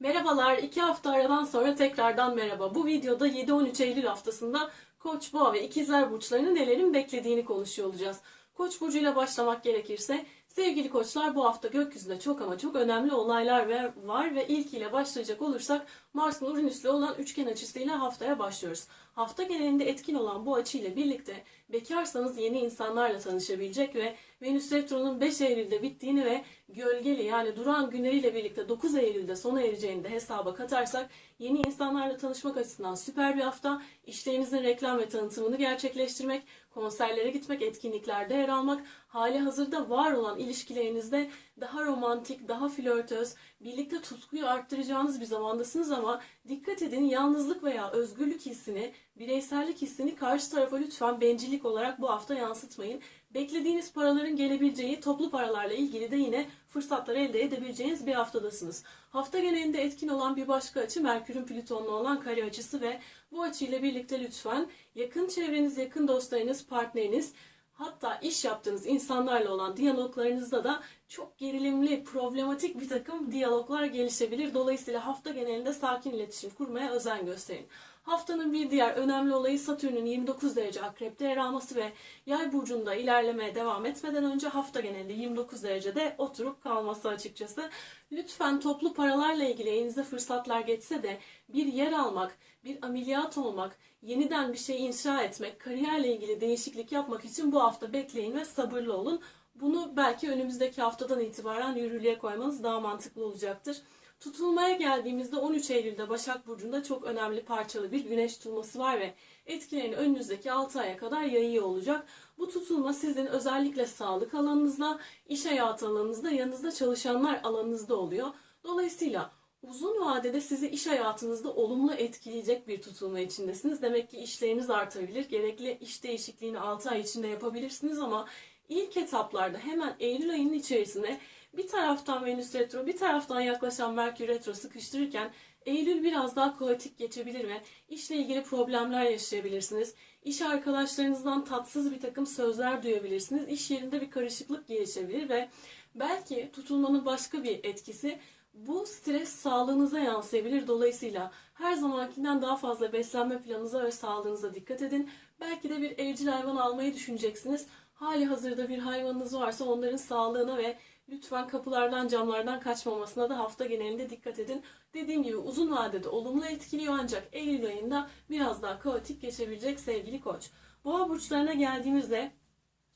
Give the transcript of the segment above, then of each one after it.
Merhabalar, iki hafta aradan sonra tekrardan merhaba. Bu videoda 7-13 Eylül haftasında Koç, Boğa ve İkizler burçlarının nelerin beklediğini konuşuyor olacağız. Koç burcuyla başlamak gerekirse, sevgili koçlar bu hafta gökyüzünde çok ama çok önemli olaylar var ve ilkiyle başlayacak olursak Mars'ın Uranüs'le olan üçgen açısıyla haftaya başlıyoruz. Hafta genelinde etkin olan bu açıyla birlikte bekarsanız yeni insanlarla tanışabilecek ve Venüs Retro'nun 5 Eylül'de bittiğini ve gölgeli yani duran günleriyle birlikte 9 Eylül'de sona ereceğini de hesaba katarsak yeni insanlarla tanışmak açısından süper bir hafta. İşlerinizin reklam ve tanıtımını gerçekleştirmek, konserlere gitmek, etkinliklerde yer almak, hali hazırda var olan ilişkilerinizde daha romantik, daha flörtöz, birlikte tutkuyu arttıracağınız bir zamandasınız ama dikkat edin yalnızlık veya özgürlük hissini, bireysellik hissini karşı tarafa lütfen bencillik olarak bu hafta yansıtmayın. Beklediğiniz paraların gelebileceği toplu paralarla ilgili de yine fırsatlar elde edebileceğiniz bir haftadasınız. Hafta genelinde etkin olan bir başka açı Merkür'ün Plüton'la olan kare açısı ve bu açıyla birlikte lütfen yakın çevreniz, yakın dostlarınız, partneriniz hatta iş yaptığınız insanlarla olan diyaloglarınızda da çok gerilimli, problematik bir takım diyaloglar gelişebilir. Dolayısıyla hafta genelinde sakin iletişim kurmaya özen gösterin. Haftanın bir diğer önemli olayı Satürn'ün 29 derece akrepte yer alması ve yay burcunda ilerlemeye devam etmeden önce hafta genelinde 29 derecede oturup kalması açıkçası. Lütfen toplu paralarla ilgili elinize fırsatlar geçse de bir yer almak, bir ameliyat olmak, yeniden bir şey inşa etmek, kariyerle ilgili değişiklik yapmak için bu hafta bekleyin ve sabırlı olun. Bunu belki önümüzdeki haftadan itibaren yürürlüğe koymanız daha mantıklı olacaktır. Tutulmaya geldiğimizde 13 Eylül'de Başak Burcu'nda çok önemli parçalı bir güneş tutulması var ve etkilerini önünüzdeki 6 aya kadar yayıyor olacak. Bu tutulma sizin özellikle sağlık alanınızda, iş hayatı alanınızda, yanınızda çalışanlar alanınızda oluyor. Dolayısıyla uzun vadede sizi iş hayatınızda olumlu etkileyecek bir tutulma içindesiniz. Demek ki işleriniz artabilir. Gerekli iş değişikliğini 6 ay içinde yapabilirsiniz ama ilk etaplarda hemen Eylül ayının içerisinde bir taraftan Venüs retro, bir taraftan yaklaşan Merkür retro sıkıştırırken Eylül biraz daha kaotik geçebilir ve işle ilgili problemler yaşayabilirsiniz. İş arkadaşlarınızdan tatsız bir takım sözler duyabilirsiniz. İş yerinde bir karışıklık gelişebilir ve belki tutulmanın başka bir etkisi bu stres sağlığınıza yansıyabilir. Dolayısıyla her zamankinden daha fazla beslenme planınıza ve sağlığınıza dikkat edin. Belki de bir evcil hayvan almayı düşüneceksiniz. Hali hazırda bir hayvanınız varsa onların sağlığına ve lütfen kapılardan camlardan kaçmamasına da hafta genelinde dikkat edin. Dediğim gibi uzun vadede olumlu etkiliyor ancak Eylül ayında biraz daha kaotik geçebilecek sevgili koç. Boğa burçlarına geldiğimizde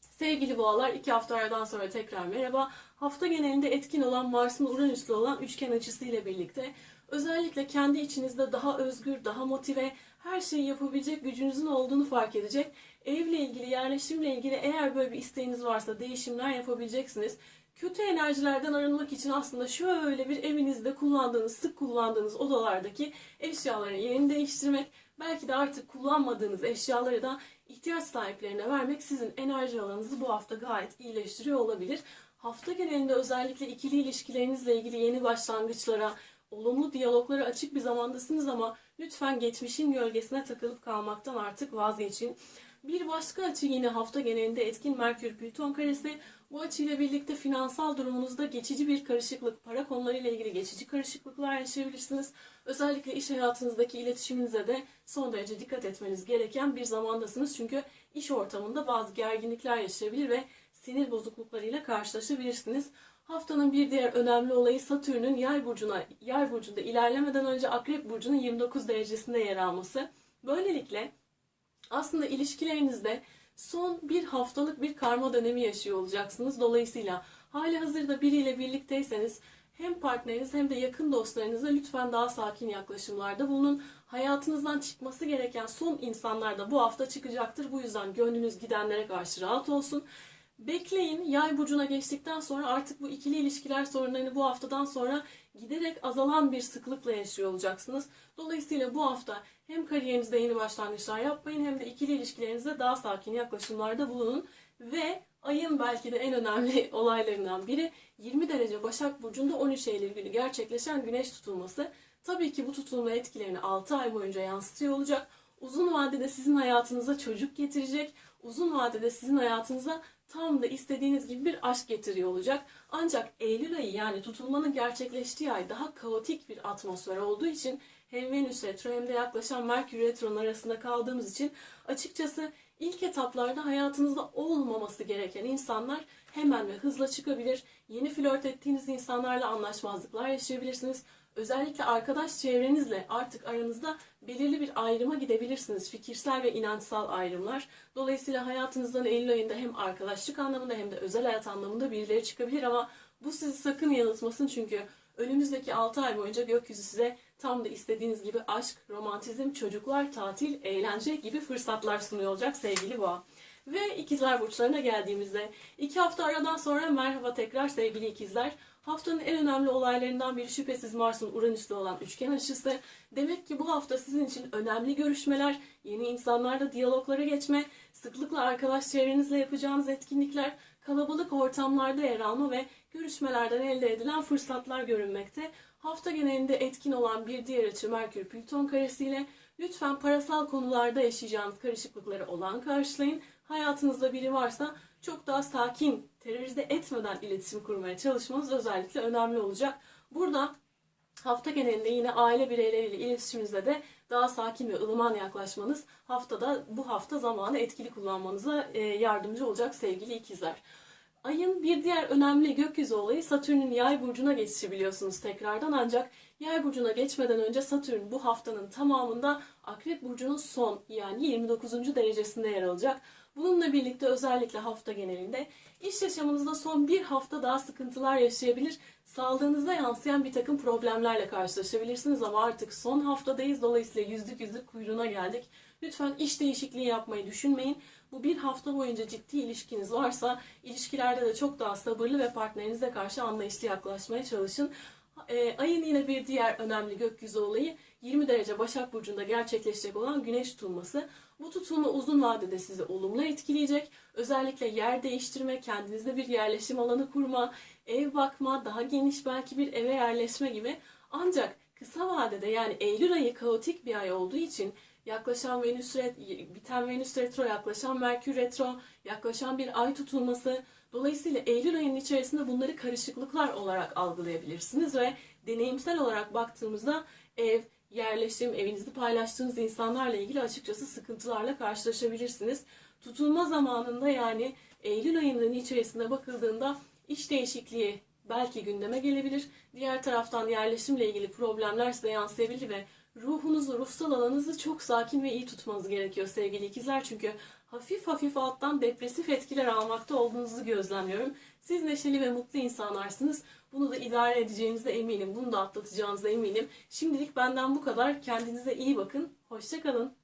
Sevgili boğalar iki hafta aradan sonra tekrar merhaba. Hafta genelinde etkin olan Mars'ın Uranüs'le olan üçgen açısıyla birlikte özellikle kendi içinizde daha özgür, daha motive, her şeyi yapabilecek gücünüzün olduğunu fark edecek. Evle ilgili, yerleşimle ilgili eğer böyle bir isteğiniz varsa değişimler yapabileceksiniz. Kötü enerjilerden arınmak için aslında şöyle bir evinizde kullandığınız, sık kullandığınız odalardaki eşyaların yerini değiştirmek, belki de artık kullanmadığınız eşyaları da ihtiyaç sahiplerine vermek sizin enerji alanınızı bu hafta gayet iyileştiriyor olabilir. Hafta genelinde özellikle ikili ilişkilerinizle ilgili yeni başlangıçlara, olumlu diyaloglara açık bir zamandasınız ama lütfen geçmişin gölgesine takılıp kalmaktan artık vazgeçin. Bir başka açı yine hafta genelinde etkin Merkür Plüton karesi. Bu açıyla birlikte finansal durumunuzda geçici bir karışıklık, para konularıyla ilgili geçici karışıklıklar yaşayabilirsiniz. Özellikle iş hayatınızdaki iletişiminize de son derece dikkat etmeniz gereken bir zamandasınız. Çünkü iş ortamında bazı gerginlikler yaşayabilir ve sinir bozukluklarıyla karşılaşabilirsiniz. Haftanın bir diğer önemli olayı Satürn'ün yay burcuna, yay burcunda ilerlemeden önce Akrep burcunun 29 derecesinde yer alması. Böylelikle aslında ilişkilerinizde son bir haftalık bir karma dönemi yaşıyor olacaksınız. Dolayısıyla hali hazırda biriyle birlikteyseniz hem partneriniz hem de yakın dostlarınıza lütfen daha sakin yaklaşımlarda bulunun. Hayatınızdan çıkması gereken son insanlar da bu hafta çıkacaktır. Bu yüzden gönlünüz gidenlere karşı rahat olsun. Bekleyin yay burcuna geçtikten sonra artık bu ikili ilişkiler sorunlarını bu haftadan sonra giderek azalan bir sıklıkla yaşıyor olacaksınız. Dolayısıyla bu hafta hem kariyerinizde yeni başlangıçlar yapmayın hem de ikili ilişkilerinizde daha sakin yaklaşımlarda bulunun. Ve ayın belki de en önemli olaylarından biri 20 derece Başak Burcu'nda 13 Eylül günü gerçekleşen güneş tutulması. Tabii ki bu tutulma etkilerini 6 ay boyunca yansıtıyor olacak. uzun vadede sizin hayatınıza çocuk getirecek, uzun vadede sizin hayatınıza tam da istediğiniz gibi bir aşk getiriyor olacak. Ancak Eylül ayı yani tutulmanın gerçekleştiği ay daha kaotik bir atmosfer olduğu için hem Venüs retro hem de yaklaşan Merkür retro'nun arasında kaldığımız için açıkçası ilk etaplarda hayatınızda olmaması gereken insanlar hemen ve hızla çıkabilir. Yeni flört ettiğiniz insanlarla anlaşmazlıklar yaşayabilirsiniz. Özellikle arkadaş çevrenizle artık aranızda belirli bir ayrıma gidebilirsiniz. Fikirsel ve inançsal ayrımlar. Dolayısıyla hayatınızdan Eylül ayında hem arkadaşlık anlamında hem de özel hayat anlamında birileri çıkabilir ama bu sizi sakın yanıltmasın çünkü önümüzdeki 6 ay boyunca gökyüzü size tam da istediğiniz gibi aşk, romantizm, çocuklar, tatil, eğlence gibi fırsatlar sunuyor olacak sevgili boğa. Ve ikizler burçlarına geldiğimizde iki hafta aradan sonra merhaba tekrar sevgili ikizler. Haftanın en önemli olaylarından biri şüphesiz Mars'ın Uranüs'le olan üçgen açısı. Demek ki bu hafta sizin için önemli görüşmeler, yeni insanlarla diyaloglara geçme, sıklıkla arkadaş çevrenizle yapacağınız etkinlikler, kalabalık ortamlarda yer alma ve görüşmelerden elde edilen fırsatlar görünmekte. Hafta genelinde etkin olan bir diğer açı Merkür Plüton karesiyle lütfen parasal konularda yaşayacağınız karışıklıkları olan karşılayın. Hayatınızda biri varsa çok daha sakin, terörize etmeden iletişim kurmaya çalışmanız özellikle önemli olacak. Burada hafta genelinde yine aile bireyleriyle iletişiminizde de daha sakin ve ılıman yaklaşmanız haftada bu hafta zamanı etkili kullanmanıza e, yardımcı olacak sevgili ikizler. Ayın bir diğer önemli gökyüzü olayı Satürn'ün yay burcuna geçişi biliyorsunuz tekrardan ancak yay burcuna geçmeden önce Satürn bu haftanın tamamında Akrep burcunun son yani 29. derecesinde yer alacak. Bununla birlikte özellikle hafta genelinde iş yaşamınızda son bir hafta daha sıkıntılar yaşayabilir. Sağlığınıza yansıyan bir takım problemlerle karşılaşabilirsiniz ama artık son haftadayız. Dolayısıyla yüzlük yüzlük kuyruğuna geldik. Lütfen iş değişikliği yapmayı düşünmeyin. Bu bir hafta boyunca ciddi ilişkiniz varsa ilişkilerde de çok daha sabırlı ve partnerinize karşı anlayışlı yaklaşmaya çalışın. E, ayın yine bir diğer önemli gökyüzü olayı 20 derece Başak Burcu'nda gerçekleşecek olan güneş tutulması. Bu tutulma uzun vadede sizi olumlu etkileyecek. Özellikle yer değiştirme, kendinizde bir yerleşim alanı kurma, ev bakma, daha geniş belki bir eve yerleşme gibi. Ancak kısa vadede yani Eylül ayı kaotik bir ay olduğu için yaklaşan Venüs biten Venüs retro, yaklaşan Merkür retro, yaklaşan bir ay tutulması. Dolayısıyla Eylül ayının içerisinde bunları karışıklıklar olarak algılayabilirsiniz ve deneyimsel olarak baktığımızda ev, yerleşim, evinizde paylaştığınız insanlarla ilgili açıkçası sıkıntılarla karşılaşabilirsiniz. Tutulma zamanında yani Eylül ayının içerisinde bakıldığında iş değişikliği belki gündeme gelebilir. Diğer taraftan yerleşimle ilgili problemler size yansıyabilir ve ruhunuzu, ruhsal alanınızı çok sakin ve iyi tutmanız gerekiyor sevgili ikizler. Çünkü hafif hafif alttan depresif etkiler almakta olduğunuzu gözlemliyorum. Siz neşeli ve mutlu insanlarsınız. Bunu da idare edeceğinize eminim. Bunu da atlatacağınıza eminim. Şimdilik benden bu kadar. Kendinize iyi bakın. Hoşçakalın.